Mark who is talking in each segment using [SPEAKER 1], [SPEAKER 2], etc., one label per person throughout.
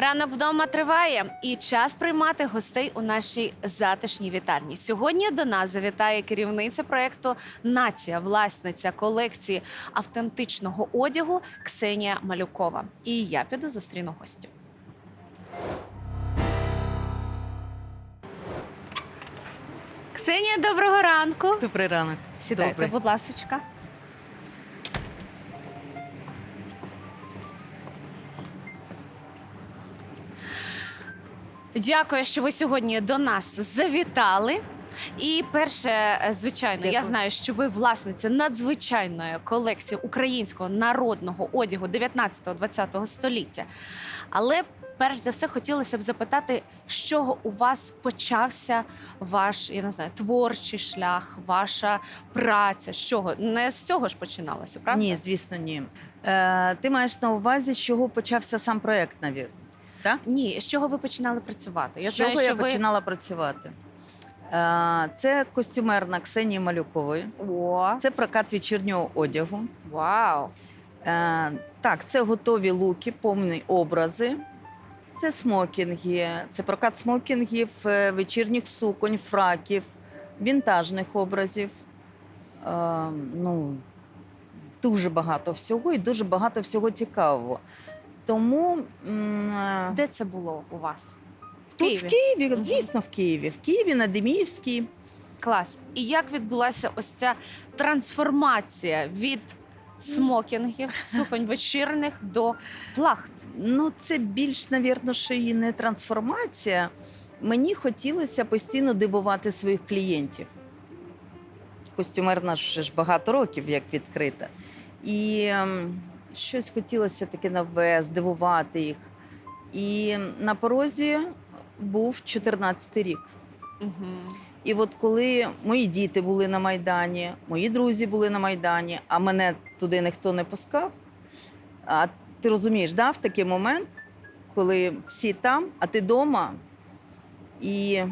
[SPEAKER 1] Ранок вдома триває і час приймати гостей у нашій затишній вітальні. Сьогодні до нас завітає керівниця проєкту Нація, власниця колекції автентичного одягу Ксенія Малюкова. І я піду зустріну гостю. Ксенія, доброго ранку.
[SPEAKER 2] Добрий ранок.
[SPEAKER 1] Сідайте,
[SPEAKER 2] Добре.
[SPEAKER 1] будь ласочка. Дякую, що ви сьогодні до нас завітали. І перше, е, звичайно, я знаю, що ви власниця надзвичайної колекції українського народного одягу 19-20 століття. Але перш за все хотілося б запитати, з чого у вас почався ваш, я не знаю, творчий шлях, ваша праця? З чого? Не з цього ж починалося, правда?
[SPEAKER 2] Ні, звісно, ні. Е, ти маєш на увазі, з чого почався сам проект, навіть.
[SPEAKER 1] Ні, з чого ви починали працювати? Я
[SPEAKER 2] з
[SPEAKER 1] знаю,
[SPEAKER 2] чого
[SPEAKER 1] що
[SPEAKER 2] я
[SPEAKER 1] ви
[SPEAKER 2] починала працювати? Е, це костюмерна Ксенії Малюкової.
[SPEAKER 1] О,
[SPEAKER 2] Це прокат вечірнього одягу.
[SPEAKER 1] вау!
[SPEAKER 2] Е, так, це готові луки, повні образи. Це смокінги, це прокат смокінгів, е, вечірніх суконь, фраків, вінтажних образів. Е, ну, дуже багато всього і дуже багато всього цікавого. Тому м, е,
[SPEAKER 1] Де це було у вас? В
[SPEAKER 2] тут
[SPEAKER 1] Києві?
[SPEAKER 2] в Києві,
[SPEAKER 1] Мгм.
[SPEAKER 2] звісно, в Києві, в Києві на Деміївській.
[SPEAKER 1] Клас. І як відбулася ось ця трансформація від смокінгів, суконь вечірних до плахт?
[SPEAKER 2] Ну, це більш, навірно, що і не трансформація. Мені хотілося постійно дивувати своїх клієнтів. Костюмерна ж ж багато років як відкрита. І ем, щось хотілося таке нове, здивувати їх. І на порозі був 14 рік.
[SPEAKER 1] Угу.
[SPEAKER 2] І от коли мої діти були на Майдані, мої друзі були на Майдані, а мене туди ніхто не пускав. А ти розумієш, да, в такий момент, коли всі там, а ти вдома. І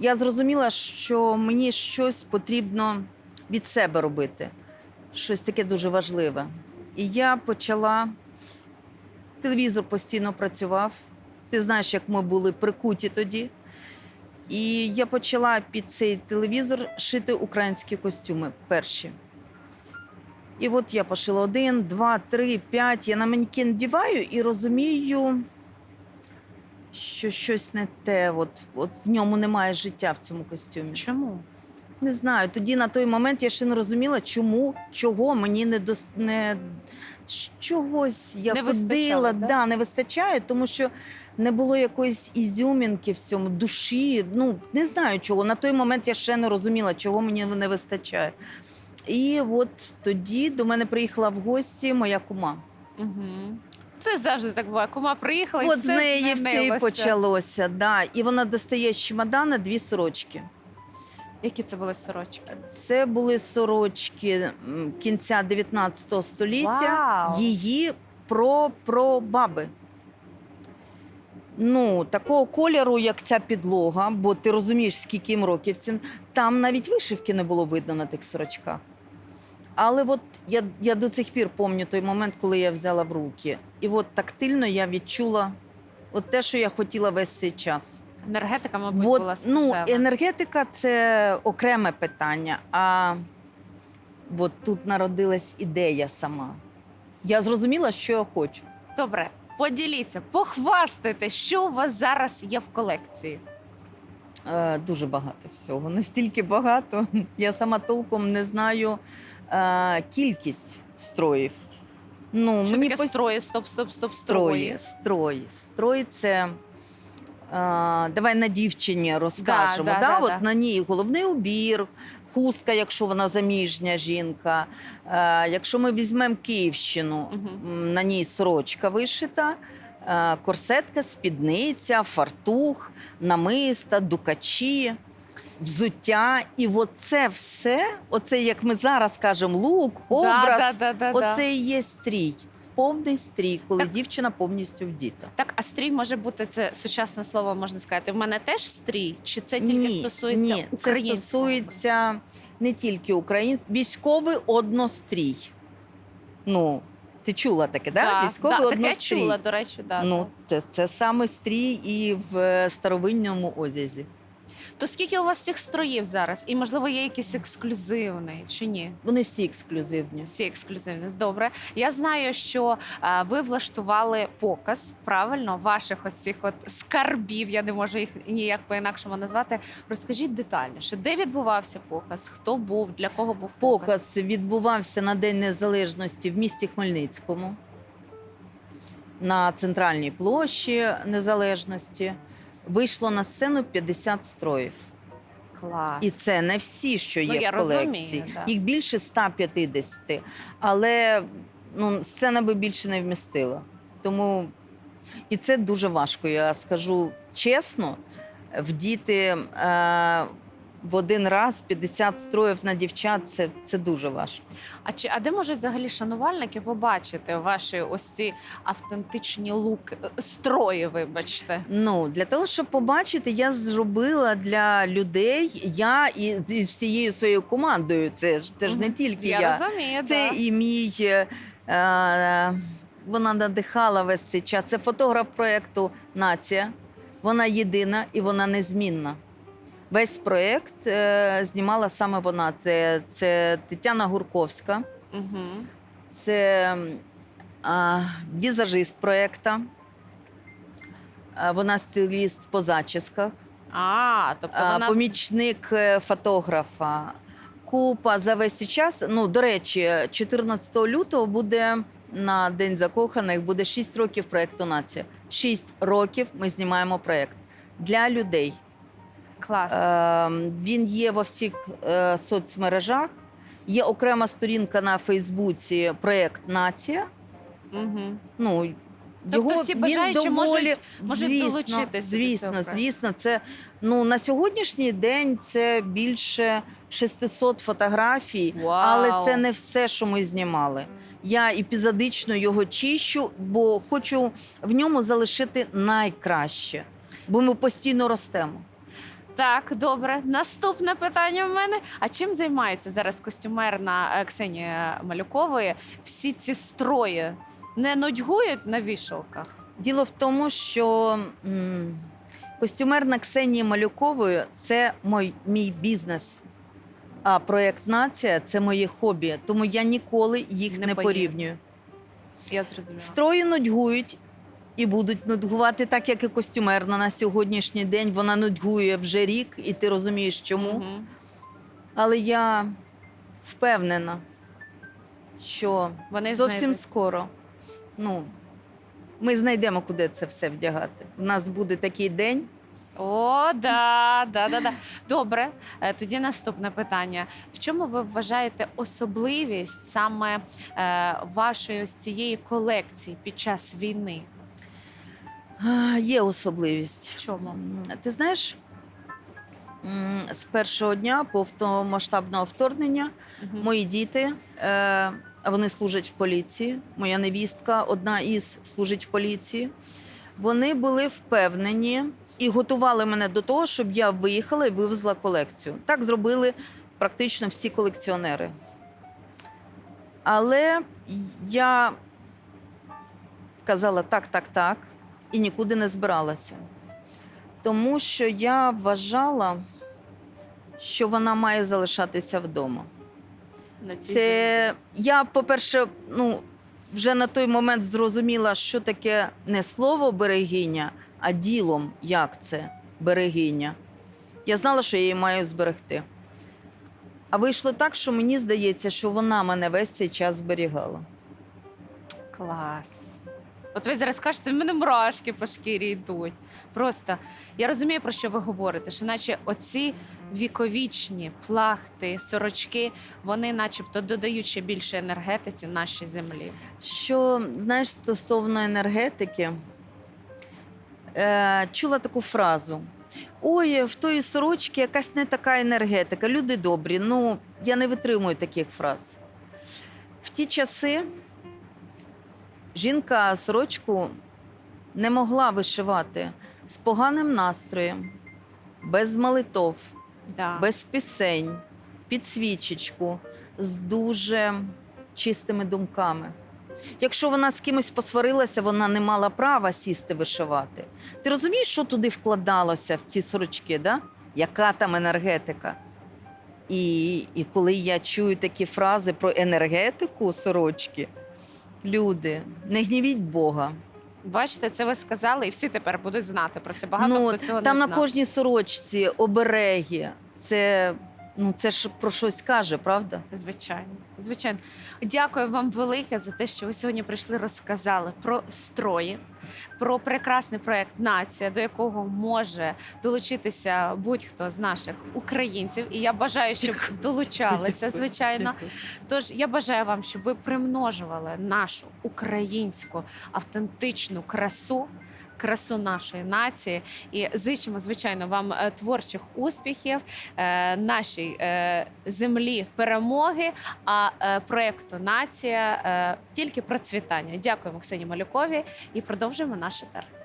[SPEAKER 2] я зрозуміла, що мені щось потрібно від себе робити, щось таке дуже важливе. І я почала. Телевізор постійно працював. Ти знаєш, як ми були прикуті тоді. І я почала під цей телевізор шити українські костюми перші. І от я пошила один, два, три, п'ять. Я на манекен вдіваю і розумію, що щось не те. От, от в ньому немає життя в цьому костюмі.
[SPEAKER 1] Чому?
[SPEAKER 2] Не знаю. Тоді на той момент я ще не розуміла, чому, чого мені не дос... не чогось я
[SPEAKER 1] Не
[SPEAKER 2] ходила,
[SPEAKER 1] да?
[SPEAKER 2] да, не вистачає, тому що не було якоїсь ізюмінки в цьому, душі. Ну не знаю чого. На той момент я ще не розуміла, чого мені не вистачає. І от тоді до мене приїхала в гості моя кума.
[SPEAKER 1] Угу. Це завжди так буває. Кума приїхала і
[SPEAKER 2] От з
[SPEAKER 1] все
[SPEAKER 2] неї все і почалося. Да. І вона достає з чемодана дві сорочки.
[SPEAKER 1] Які це були сорочки?
[SPEAKER 2] Це були сорочки кінця 19 століття.
[SPEAKER 1] Вау!
[SPEAKER 2] Її про, про баби. Ну, такого кольору, як ця підлога, бо ти розумієш, скільки їм років цим. Там навіть вишивки не було видно на тих сорочках. Але от я, я до цих пір пам'ятаю той момент, коли я взяла в руки. І от тактильно я відчула от те, що я хотіла весь цей час.
[SPEAKER 1] Енергетика, мабуть,
[SPEAKER 2] От,
[SPEAKER 1] була
[SPEAKER 2] ну, енергетика це окреме питання. А от тут народилась ідея сама. Я зрозуміла, що я хочу.
[SPEAKER 1] Добре, поділіться, похвастайте, що у вас зараз є в колекції.
[SPEAKER 2] Е, дуже багато всього. Настільки багато. Я сама толком не знаю е, кількість строїв. Ну,
[SPEAKER 1] Що
[SPEAKER 2] мені
[SPEAKER 1] таке
[SPEAKER 2] пост-
[SPEAKER 1] строї? Стоп, стоп, стоп,
[SPEAKER 2] Строї, строї. Строї це. Давай на дівчині розкажемо.
[SPEAKER 1] да,
[SPEAKER 2] да,
[SPEAKER 1] да,
[SPEAKER 2] От
[SPEAKER 1] да.
[SPEAKER 2] На ній головний убір, хустка, якщо вона заміжня жінка. Е, якщо ми візьмемо Київщину, м, на ній сорочка вишита, е, корсетка, спідниця, фартух, намиста, дукачі. Взуття, і оце все, оце як ми зараз кажемо, лук, образ,
[SPEAKER 1] да, да, да, да.
[SPEAKER 2] Оце і є стрій. Повний стрій, коли
[SPEAKER 1] Так.
[SPEAKER 2] дівчина повністю вдіта.
[SPEAKER 1] Так, а стрій може бути це сучасне слово, можна сказати. В мене теж стрій? Чи це тільки
[SPEAKER 2] ні,
[SPEAKER 1] стосується
[SPEAKER 2] ні, це стосується не тільки українського, військовий однострій. Ну, Ти чула таке, да?
[SPEAKER 1] Да,
[SPEAKER 2] Військовий
[SPEAKER 1] да, таке
[SPEAKER 2] однострій.
[SPEAKER 1] чула, до речі, да,
[SPEAKER 2] Ну, це, це саме стрій і в старовинному одязі.
[SPEAKER 1] То скільки у вас цих строїв зараз? І можливо є якийсь ексклюзивний чи ні?
[SPEAKER 2] Вони всі ексклюзивні.
[SPEAKER 1] Всі ексклюзивні. Добре. Я знаю, що е, ви влаштували показ правильно ваших ось цих от скарбів. Я не можу їх ніяк по-інакшому назвати. Розкажіть детальніше, де відбувався показ, хто був, для кого був показ?
[SPEAKER 2] Показ відбувався на День Незалежності в місті Хмельницькому, на центральній площі Незалежності. Вийшло на сцену 50 строїв.
[SPEAKER 1] Клас.
[SPEAKER 2] І це не всі, що
[SPEAKER 1] Ну,
[SPEAKER 2] є
[SPEAKER 1] я
[SPEAKER 2] в колекції.
[SPEAKER 1] розумію, да.
[SPEAKER 2] Їх більше 150. Але ну, сцена би більше не вмістила. Тому і це дуже важко. Я скажу чесно, вдіти е, в один раз 50 строїв на дівчат це, це дуже важко.
[SPEAKER 1] А чи а де можуть взагалі шанувальники побачити ваші ось ці автентичні луки е, строї? Вибачте.
[SPEAKER 2] Ну, для того, щоб побачити, я зробила для людей, я і зі всією своєю командою. Це ж це ж не тільки
[SPEAKER 1] я,
[SPEAKER 2] я.
[SPEAKER 1] розумію.
[SPEAKER 2] Це
[SPEAKER 1] да.
[SPEAKER 2] і мій. е, е, вона надихала весь цей час. Це фотограф проєкту Нація. Вона єдина і вона незмінна. Весь проєкт е, знімала саме вона. Це, це Тетяна Гурковська,
[SPEAKER 1] Угу.
[SPEAKER 2] це а, візажист проєкту. Вона стиліст по зачісках,
[SPEAKER 1] А, тобто вона
[SPEAKER 2] помічник е, фотографа. Купа за весь цей час. Ну, до речі, 14 лютого буде на День закоханих, буде 6 років проєкту Нація. 6 років ми знімаємо проєкт для людей.
[SPEAKER 1] Клас.
[SPEAKER 2] Е, він є во всіх е, соцмережах. Є окрема сторінка на Фейсбуці проєкт Нація.
[SPEAKER 1] Угу.
[SPEAKER 2] Ну,
[SPEAKER 1] Тобто всі бажаючі
[SPEAKER 2] доволі,
[SPEAKER 1] можуть- можуть
[SPEAKER 2] звісно,
[SPEAKER 1] долучитися до
[SPEAKER 2] Звісно,
[SPEAKER 1] цього
[SPEAKER 2] звісно, це ну на сьогоднішній день це більше 600 фотографій,
[SPEAKER 1] Вау.
[SPEAKER 2] але це не все, що ми знімали. Я епізодично його чищу, бо хочу в ньому залишити найкраще, бо ми постійно ростемо.
[SPEAKER 1] Так, добре. Наступне питання в мене. А чим займається зараз костюмерна е, Ксенія Малюкової? Всі ці строї не нудьгують на вішалках?
[SPEAKER 2] Діло в тому, що м, костюмерна Ксенії Малюкової це мой, мій бізнес. А проєкт Нація це моє хобі, тому я ніколи їх
[SPEAKER 1] Не
[SPEAKER 2] не,
[SPEAKER 1] порівнюю. Я зрозуміла.
[SPEAKER 2] Строї нудьгують і будуть нудьгувати так, як і костюмерна на сьогоднішній день. Вона нудьгує вже рік, і ти розумієш, чому.
[SPEAKER 1] Мгм.
[SPEAKER 2] Але я впевнена, що
[SPEAKER 1] Вони
[SPEAKER 2] зовсім
[SPEAKER 1] знайдуть.
[SPEAKER 2] скоро. Ну, ми знайдемо, куди це все вдягати. У нас буде такий день.
[SPEAKER 1] О, да, да, да, да. Добре. Е, Тоді наступне питання. В чому ви вважаєте особливість саме е, вашої ось цієї колекції під час війни?
[SPEAKER 2] А, Є особливість.
[SPEAKER 1] В чому?
[SPEAKER 2] Ти знаєш, з першого дня повномасштабного вторгнення
[SPEAKER 1] Мгм.
[SPEAKER 2] мої діти е, вони служать в поліції. Моя невістка, одна із служить в поліції. Вони були впевнені і готували мене до того, щоб я виїхала і вивезла колекцію. Так зробили практично всі колекціонери. Але я казала так, так, так, і нікуди не збиралася. Тому що я вважала, що вона має залишатися вдома.
[SPEAKER 1] На цій
[SPEAKER 2] Це я, по-перше, ну вже на той момент зрозуміла, що таке не слово берегиня, а ділом, як це берегиня. Я знала, що я її маю зберегти. А вийшло так, що мені здається, що вона мене весь цей час зберігала.
[SPEAKER 1] Клас. От ви зараз кажете, в мене мурашки по шкірі йдуть. Просто я розумію, про що ви говорите, що наче оці віковічні плахти, сорочки, вони начебто додають ще більше енергетиці нашій землі.
[SPEAKER 2] Що, знаєш, стосовно енергетики, е, чула таку фразу. Ой, в тої сорочки якась не така енергетика. Люди добрі. Ну, я не витримую таких фраз. В ті часи жінка сорочку не могла вишивати з поганим настроєм, без молитов,
[SPEAKER 1] Да.
[SPEAKER 2] без пісень, під свічечку, з дуже чистими думками. Якщо вона з кимось посварилася, вона не мала права сісти вишивати. Ти розумієш, що туди вкладалося в ці сорочки, да? яка там енергетика? І, і коли я чую такі фрази про енергетику сорочки, люди, не гнівіть Бога.
[SPEAKER 1] Бачите, це ви сказали, і всі тепер будуть знати про це. Багато
[SPEAKER 2] ну,
[SPEAKER 1] хто цього
[SPEAKER 2] там
[SPEAKER 1] не
[SPEAKER 2] на
[SPEAKER 1] знав.
[SPEAKER 2] кожній сорочці обереги. Це, ну, це ж про щось каже, правда?
[SPEAKER 1] Звичайно, звичайно. Дякую вам велике за те, що ви сьогодні прийшли, розказали про строї, про прекрасний проект Нація, до якого може долучитися будь-хто з наших українців. І я бажаю, щоб долучалися, звичайно. Тож я бажаю вам, щоб ви примножували нашу українську автентичну красу. Красу нашої нації і зичимо, звичайно, вам е, творчих успіхів, е, нашій е, землі перемоги, а проекту Нація тільки процвітання. Дякуємо Ксені Малюкові і продовжуємо наш етер.